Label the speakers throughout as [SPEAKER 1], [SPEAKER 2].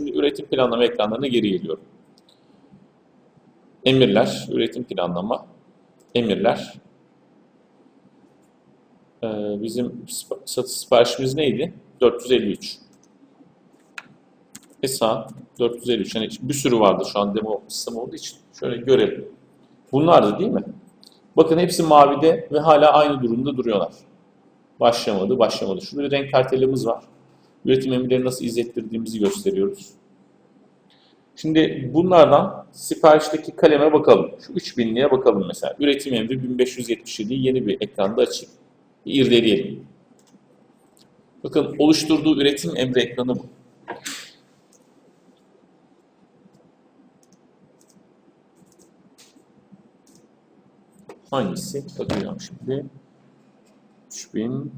[SPEAKER 1] Şimdi üretim planlama ekranlarına geri geliyorum. Emirler, üretim planlama, emirler. Ee, bizim satış siparişimiz neydi? 453. Hesa 453. Yani bir sürü vardı şu an demo sistem olduğu için. Şöyle görelim. Bunlardı değil mi? Bakın hepsi mavide ve hala aynı durumda duruyorlar. Başlamadı, başlamadı. Şurada bir renk kartelimiz var. Üretim emirleri nasıl izlettirdiğimizi gösteriyoruz. Şimdi bunlardan siparişteki kaleme bakalım. Şu 3000'liğe bakalım mesela. Üretim emri 1577 yeni bir ekranda açayım. Bir irdeleyelim. Bakın oluşturduğu üretim emri ekranı bu. Hangisi? Bakacağım şimdi. 3000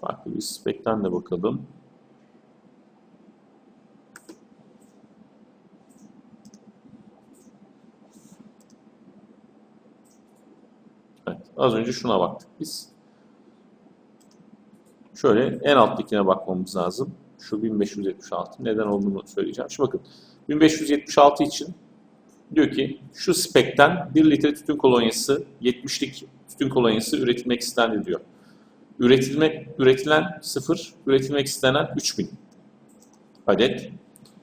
[SPEAKER 1] Farklı bir spekten de bakalım. Evet, az önce şuna baktık biz. Şöyle en alttakine bakmamız lazım. Şu 1576 neden olduğunu söyleyeceğim. Şimdi bakın 1576 için diyor ki şu spekten 1 litre tütün kolonyası 70'lik tütün kolonyası üretilmek istendi diyor. Üretilmek, üretilen 0, üretilmek istenen 3000 adet.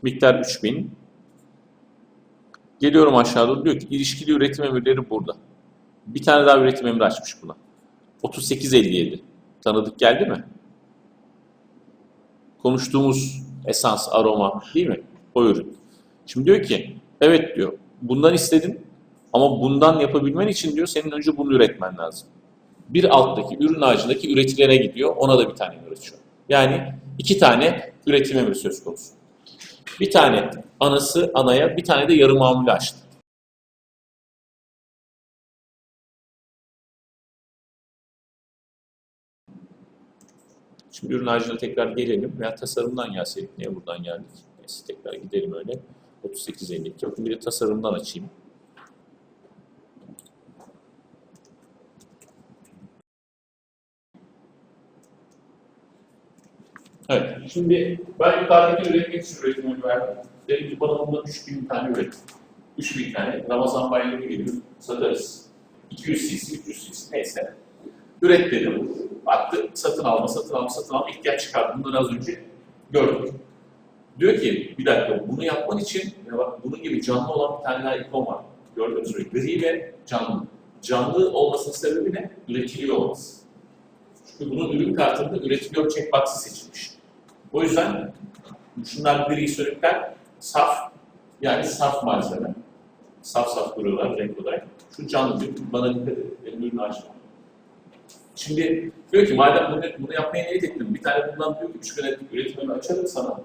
[SPEAKER 1] Miktar 3000. Geliyorum aşağıda diyor ki ilişkili üretim emirleri burada. Bir tane daha üretim emri açmış buna. 3857. Tanıdık geldi mi? Konuştuğumuz esans, aroma değil mi? O ürün. Şimdi diyor ki evet diyor bundan istedin ama bundan yapabilmen için diyor senin önce bunu üretmen lazım. Bir alttaki ürün ağacındaki üretilene gidiyor. Ona da bir tane üretiyor. Yani iki tane üretim emri söz konusu. Bir tane anası anaya, bir tane de yarı mamule açtı. Şimdi ürün ağacına tekrar gelelim veya tasarımdan gelseydik. Niye buradan geldik? Neyse tekrar gidelim öyle. 3852. Bakın bir de tasarımdan açayım. Şimdi ben yukarıdaki üretmek için üretimi verdim. Dedim ki bana bundan 3000 tane üret. 3000 tane. Ramazan bayramı geliyor. Satarız. 200 cc, 300 cc neyse. Üret dedim. Baktı satın alma, satın alma, satın alma ihtiyaç çıkardı. Bunları az önce gördük. Diyor ki bir dakika bunu yapman için ya bak bunun gibi canlı olan bir tane daha ikon var. Gördünüz mü? Gri ve canlı. Canlı olmasının sebebi ne? Üretiliyor olması. Çünkü bunun ürün kartında üretiliyor checkbox'ı seçilmiş. O yüzden şunlar gri sönükler saf yani saf malzeme. Saf saf duruyorlar renk olarak. Şu canlı diyor. Bana dikkat edin. Ürünü açma. Şimdi diyor ki madem bunu, bunu yapmaya niyet ettim. Bir tane bundan diyor ki 3 yönetlik üretimini açarım sana.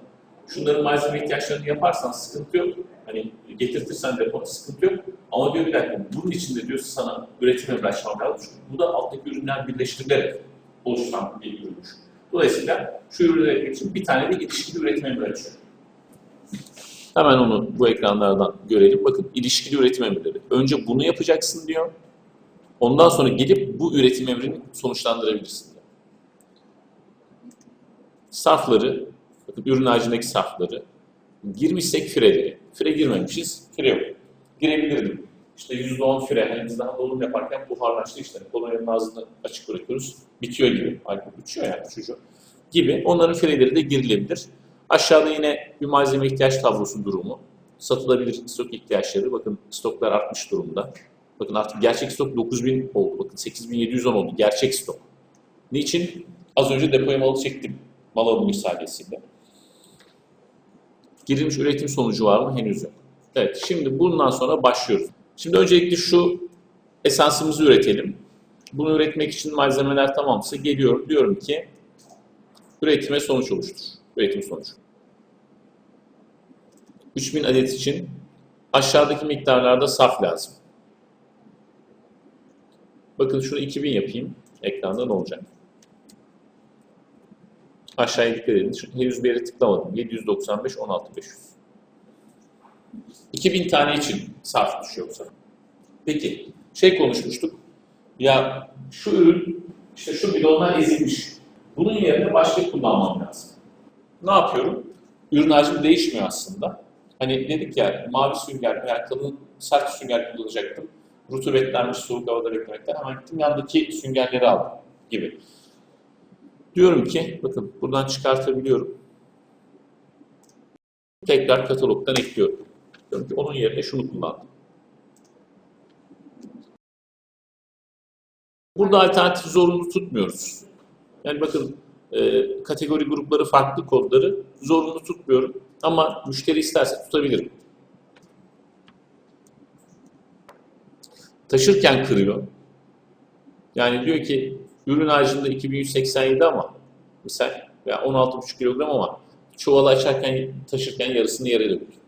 [SPEAKER 1] Şunların malzeme ihtiyaçlarını yaparsan sıkıntı yok. Hani getirtirsen de sıkıntı yok. Ama diyor bir dakika bunun için de diyor sana üretim emri açmam lazım. Çünkü bu da alttaki ürünler birleştirilerek oluşturan bir ürünmüş. Dolayısıyla şu ürünler için bir tane de ilişkili üretim emri açıyor. Hemen onu bu ekranlardan görelim. Bakın ilişkili üretim emirleri. Önce bunu yapacaksın diyor. Ondan sonra gelip bu üretim emrini sonuçlandırabilirsin diyor. Safları, bakın ürün ağacındaki safları, girmişsek fireleri. Fire girmemişiz, fire yok. Girebilirdim. İşte %10 fire, hani biz daha dolum yaparken buharlaştı işte. Kolonyanın ağzını açık bırakıyoruz, bitiyor gibi. Alkol uçuyor yani uçucu. Gibi. Onların fireleri de girilebilir. Aşağıda yine bir malzeme ihtiyaç tablosu durumu. Satılabilir stok ihtiyaçları. Bakın stoklar artmış durumda. Bakın artık gerçek stok 9000 oldu. Bakın 8710 oldu gerçek stok. Niçin? Az önce depoya malı çektim. Mal alımı misalesiyle. Girilmiş üretim sonucu var mı? Henüz yok. Evet, şimdi bundan sonra başlıyoruz. Şimdi öncelikle şu esansımızı üretelim. Bunu üretmek için malzemeler tamamsa geliyorum. Diyorum ki üretime sonuç oluştur. Üretim sonucu. 3000 adet için aşağıdaki miktarlarda saf lazım. Bakın şunu 2000 yapayım. Ekranda ne olacak? Aşağıya dikkat edin. Henüz bir tıklamadım. 795, 16, 500. 2000 tane için saf düşüyor bu. Peki, şey konuşmuştuk. Ya şu ürün, işte şu bidonlar ezilmiş. Bunun yerine başka kullanmam lazım. Ne yapıyorum? Ürün hacmi değişmiyor aslında. Hani dedik ya mavi sünger veya kalın sert sünger kullanacaktım. Rutubetlenmiş soğuk havada beklemekten hemen gittim yandaki süngerleri aldım gibi. Diyorum ki bakın buradan çıkartabiliyorum. Tekrar katalogdan ekliyorum. Onun yerine şunu kullandım. Burada alternatif zorunlu tutmuyoruz. Yani bakın e, kategori grupları farklı kodları zorunlu tutmuyorum. Ama müşteri isterse tutabilirim. Taşırken kırıyor. Yani diyor ki ürün haricinde 2187 ama misal veya 16,5 kilogram ama çuvalı açarken taşırken yarısını yere döktü.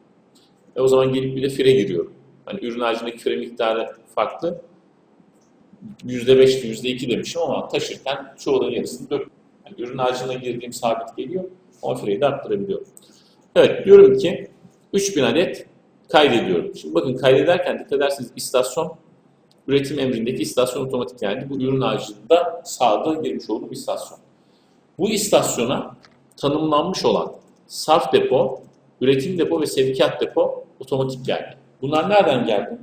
[SPEAKER 1] E o zaman gelip bir de fire giriyorum. Hani ürün haricindeki fire miktarı farklı. %5'ti, %2 demişim ama taşırken çuvalın yarısını döktüm. Yani ürün harcına girdiğim sabit geliyor. Ama fireyi de arttırabiliyorum. Evet diyorum ki 3000 adet kaydediyorum. Şimdi bakın kaydederken dikkat ederseniz istasyon üretim emrindeki istasyon otomatik geldi. Bu ürün ağacında sağda girmiş olduğum istasyon. Bu istasyona tanımlanmış olan sarf depo, üretim depo ve sevkiyat depo otomatik geldi. Bunlar nereden geldi?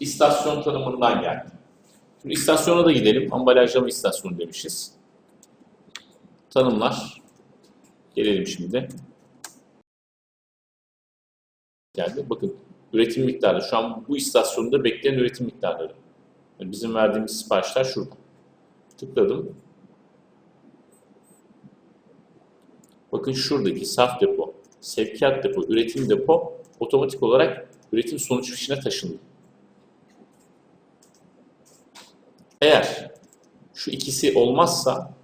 [SPEAKER 1] İstasyon tanımından geldi. Şimdi istasyona da gidelim. Ambalajlama istasyonu demişiz. Tanımlar. Gelelim şimdi. Geldi. Bakın üretim miktarı. Şu an bu istasyonda bekleyen üretim miktarları. Yani bizim verdiğimiz siparişler şurada. Tıkladım. Bakın şuradaki saf depo, sevkiyat depo, üretim depo otomatik olarak üretim sonuç fişine taşındı. Eğer şu ikisi olmazsa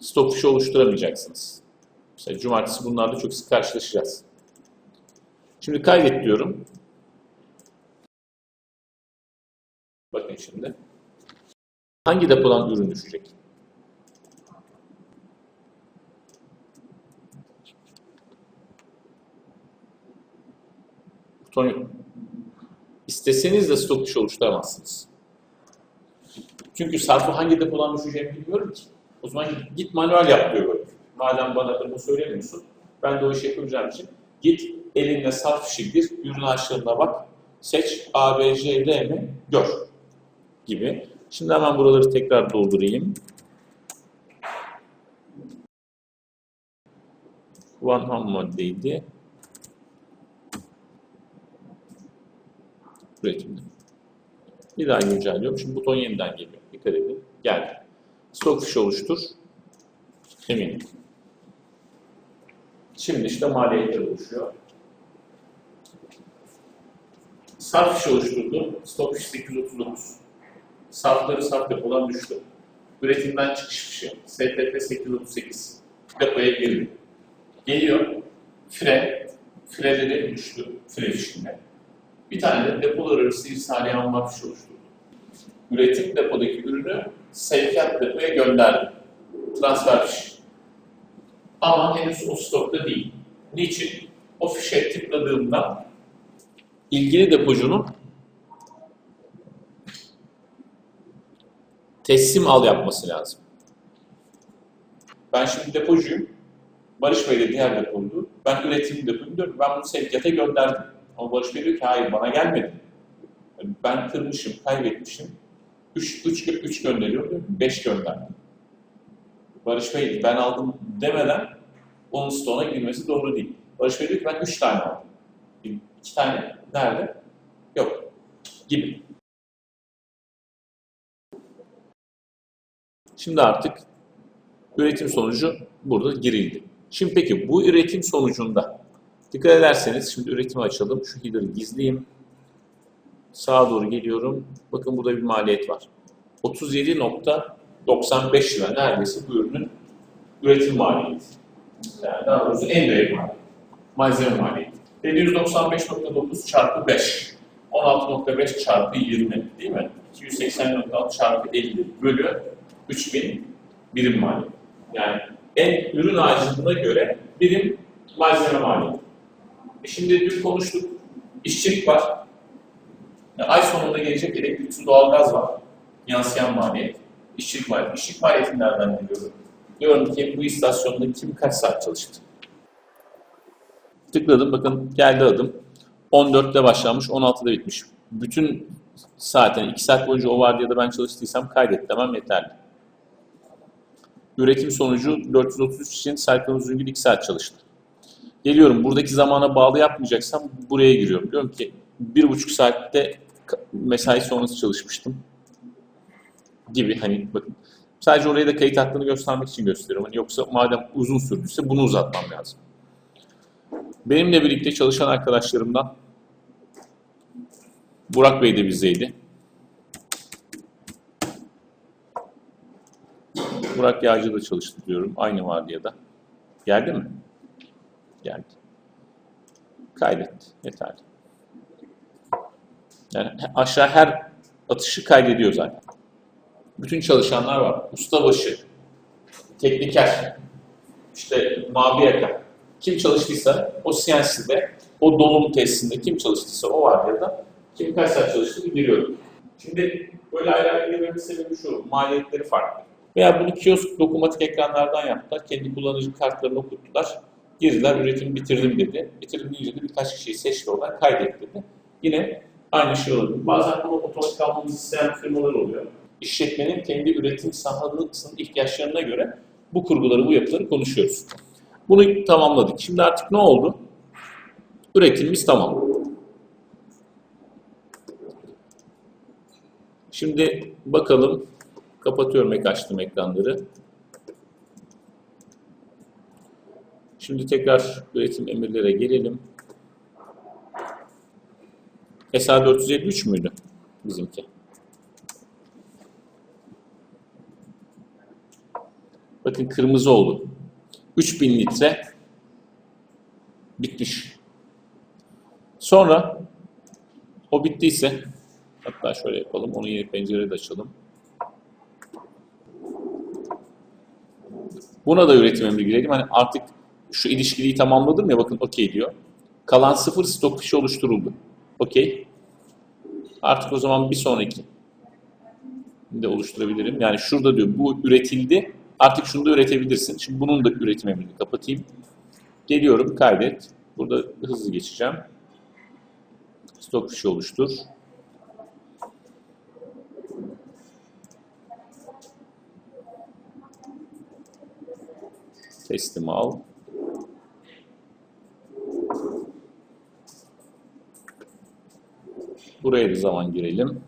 [SPEAKER 1] stok fişi oluşturamayacaksınız. Mesela cumartesi bunlarla çok sık karşılaşacağız. Şimdi kaydet diyorum. Bakın şimdi. Hangi depodan ürün düşecek? Buton. İsteseniz de stok dışı oluşturamazsınız. Çünkü sarfı hangi depodan düşeceğimi bilmiyorum ki. O zaman git manuel yap diyor. Madem bana bunu söylemiyorsun, ben de o işi yapabileceğim için git elinle sarf fişi gir, ürün açlığına bak, seç A, B, J, L mi gör gibi. Şimdi hemen buraları tekrar doldurayım. One ham maddeydi. Üretimde. Bir daha güncelliyorum. Şimdi buton yeniden geliyor. Dikkat edin. Geldi. Stok fişi oluştur. Eminim. Şimdi işte maliyetler oluşuyor. Sarf fişi oluşturdu. Stok fişi 839. Sarfları sarf depodan düştü. Üretimden çıkış fişi. STP 838. Depoya giriyor. Geliyor. Fire. Fireleri düştü. Fire fişinde. Bir tane de depolar arası irsaliye fişi oluşturdu. Üretim depodaki ürünü sevkiyat depoya gönderdi. Transfer fişi. Ama henüz o stokta değil. Niçin? O fişe tıkladığımda ilgili depocunun teslim al yapması lazım. Ben şimdi depocuyum. Barış Bey de diğer depoydu. Ben üretim depoyum diyorum. Ben bunu sevkiyata gönderdim. Ama Barış Bey diyor ki hayır bana gelmedi. Ben kırmışım, kaybetmişim. 3 3 3 gönderiyor diyor. 5 gönderdim. Barış Bey ben aldım demeden onun stoğuna girmesi doğru değil. Barış Bey diyor ki ben 3 tane aldım. 2 tane nerede? Yok. Gibi. Şimdi artık üretim sonucu burada girildi. Şimdi peki bu üretim sonucunda Dikkat ederseniz şimdi üretimi açalım. Şu header'ı gizleyeyim. Sağa doğru geliyorum. Bakın burada bir maliyet var. 37.95 lira neredeyse bu ürünün üretim maliyeti. Yani daha doğrusu en değerli maliyeti. Malzeme maliyeti. 795.9 çarpı 5. 16.5 çarpı 20 değil mi? 280.6 çarpı 50 bölü 3000 birim maliyeti. Yani en ürün ağacına göre birim malzeme maliyeti. E şimdi dün konuştuk. İşçilik var. Yani ay sonunda gelecek elektrik, su, doğalgaz var. yansıyan maliyet, işçilik maliyeti. İşçilik maliyetini nereden biliyorum? Diyorum ki bu istasyonda kim kaç saat çalıştı? Tıkladım bakın geldi adım. 14'te başlamış 16'da bitmiş. Bütün saatin 2 saat boyunca o vardiyada ben çalıştıysam kaydet demem yeterli. Üretim sonucu 433 için Serkan Uzungül 2 saat çalıştı. Geliyorum buradaki zamana bağlı yapmayacaksam buraya giriyorum. Diyorum ki 1,5 saatte ka- mesai sonrası çalışmıştım gibi hani bakın sadece oraya da kayıt hakkını göstermek için gösteriyorum. Hani yoksa madem uzun sürdüyse bunu uzatmam lazım. Benimle birlikte çalışan arkadaşlarımdan Burak Bey de bizdeydi. Burak Yağcı da çalıştı diyorum. Aynı vardiyada. Geldi mi? Geldi. Kaydet. Yeterli. Yani aşağı her atışı kaydediyor zaten. Bütün çalışanlar var. Ustabaşı, tekniker, işte mavi yaka. Kim çalıştıysa o CNC'de, o dolum testinde kim çalıştıysa o vardiyada kim kaç saat çalıştığını biliyorum. Şimdi böyle ayrı ayrı girmemin sebebi şu, maliyetleri farklı. Veya bunu kiosk dokunmatik ekranlardan yaptılar. Kendi kullanıcı kartlarını okuttular. Girdiler, üretimi bitirdim dedi. Bitirdim deyince de birkaç kişiyi seçti oradan kaydet dedi. Yine aynı şey olabilir. Bazen bunu otomatik almamızı isteyen firmalar oluyor. İşletmenin kendi üretim sahasının ihtiyaçlarına göre bu kurguları, bu yapıları konuşuyoruz. Bunu tamamladık. Şimdi artık ne oldu? Üretimimiz tamam. Şimdi bakalım. Kapatıyorum açtım ekranları. Şimdi tekrar üretim emirlere gelelim. SA 453 müydü bizimki? Bakın kırmızı oldu. 3000 litre bitmiş. Sonra o bittiyse hatta şöyle yapalım. Onu yeni pencerede açalım. Buna da üretim emri girelim. Hani artık şu ilişkiliyi tamamladım ya bakın okey diyor. Kalan sıfır stok fişi oluşturuldu. Okey. Artık o zaman bir sonraki de oluşturabilirim. Yani şurada diyor bu üretildi. Artık şunu da üretebilirsin. Şimdi bunun da üretim kapatayım. Geliyorum kaydet. Burada hızlı geçeceğim. Stok fişi oluştur. Teslim al. Buraya da zaman girelim.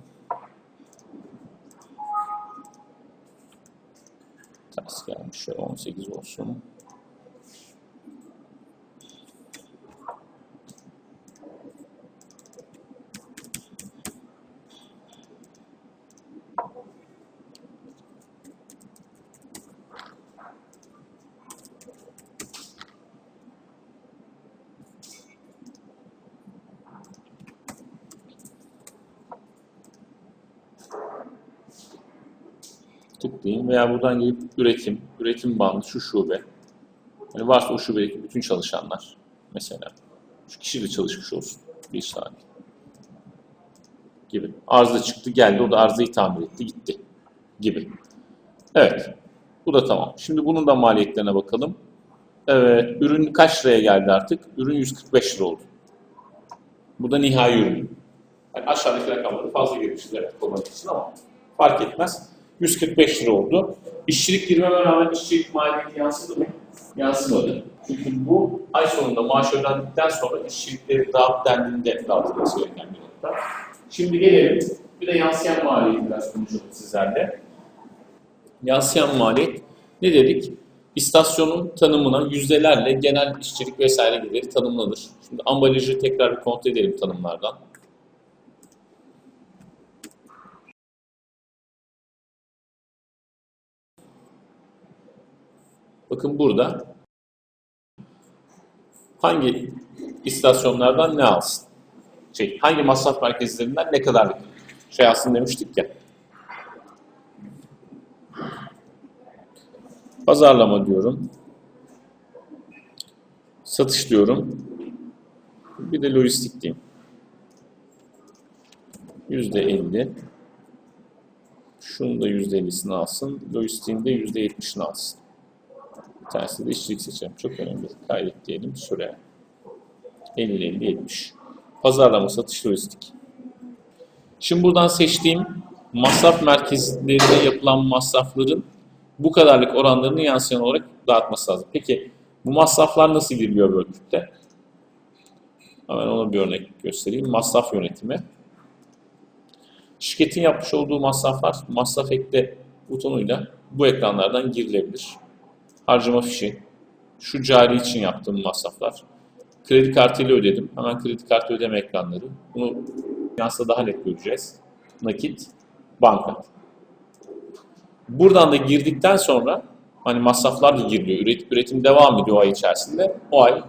[SPEAKER 1] Ters gelmiş. Şöyle 18 olsun. Tıklayayım veya buradan gelip üretim, üretim bandı şu şube. Yani varsa o şubedeki bütün çalışanlar mesela şu kişi de çalışmış olsun bir saat gibi. Arıza çıktı geldi o da arızayı tamir etti gitti gibi. Evet bu da tamam. Şimdi bunun da maliyetlerine bakalım. Evet ürün kaç liraya geldi artık? Ürün 145 lira oldu. Bu da nihai ürün. Yani aşağıdaki rakamları fazla girmişiz evet konumak için ama fark etmez. 145 lira oldu. İşçilik girmeme rağmen işçilik maliyeti yansıdı mı? Yansımadı. Çünkü bu ay sonunda maaş ödendikten sonra işçilikleri dağıt dendiğinde dağıtılması gereken bir nokta. Şimdi gelelim bir de yansıyan maliyeti biraz konuşalım sizlerle. Yansıyan maliyet ne dedik? İstasyonun tanımına yüzdelerle genel işçilik vesaire gideri tanımlanır. Şimdi ambalajı tekrar bir kontrol edelim tanımlardan. Bakın burada hangi istasyonlardan ne alsın? Şey, hangi masraf merkezlerinden ne kadar şey alsın demiştik ya. Pazarlama diyorum. Satış diyorum. Bir de lojistik diyeyim. Yüzde elli.
[SPEAKER 2] Şunu da %50'sini alsın. Lojistiğin de %70'ini alsın. Tanesi de işçilik seçelim. Çok önemli. Kaydet diyelim. Süre. 50 50 70. Pazarlama, satış, lojistik. Şimdi buradan seçtiğim masraf merkezlerinde yapılan masrafların bu kadarlık oranlarını yansıyan olarak dağıtması lazım. Peki bu masraflar nasıl giriliyor Workbook'te? Hemen ona bir örnek göstereyim. Masraf yönetimi. Şirketin yapmış olduğu masraflar masraf ekle butonuyla bu ekranlardan girilebilir. Harcama fişi, şu cari için yaptığım masraflar. Kredi kartıyla ödedim. Hemen kredi kartı ödeme ekranları. Bunu yansıda daha net göreceğiz. Nakit, banka. Buradan da girdikten sonra hani masraflar da giriliyor. Üretim, üretim devam ediyor o ay içerisinde. O ay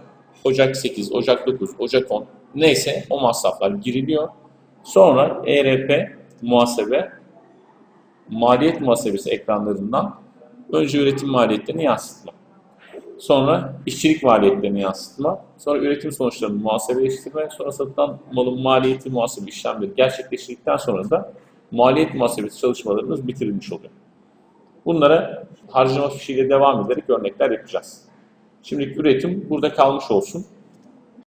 [SPEAKER 2] Ocak 8, Ocak 9, Ocak 10 neyse o masraflar giriliyor. Sonra ERP, muhasebe, maliyet muhasebesi ekranlarından önce üretim maliyetlerini yansıtma. Sonra işçilik maliyetlerini yansıtma. Sonra üretim sonuçlarını muhasebeleştirme. Sonra satılan malın maliyeti muhasebe işlemleri gerçekleştirdikten sonra da maliyet muhasebesi çalışmalarımız bitirilmiş oluyor. Bunlara harcama fişiyle devam ederek örnekler yapacağız. Şimdi üretim burada kalmış olsun.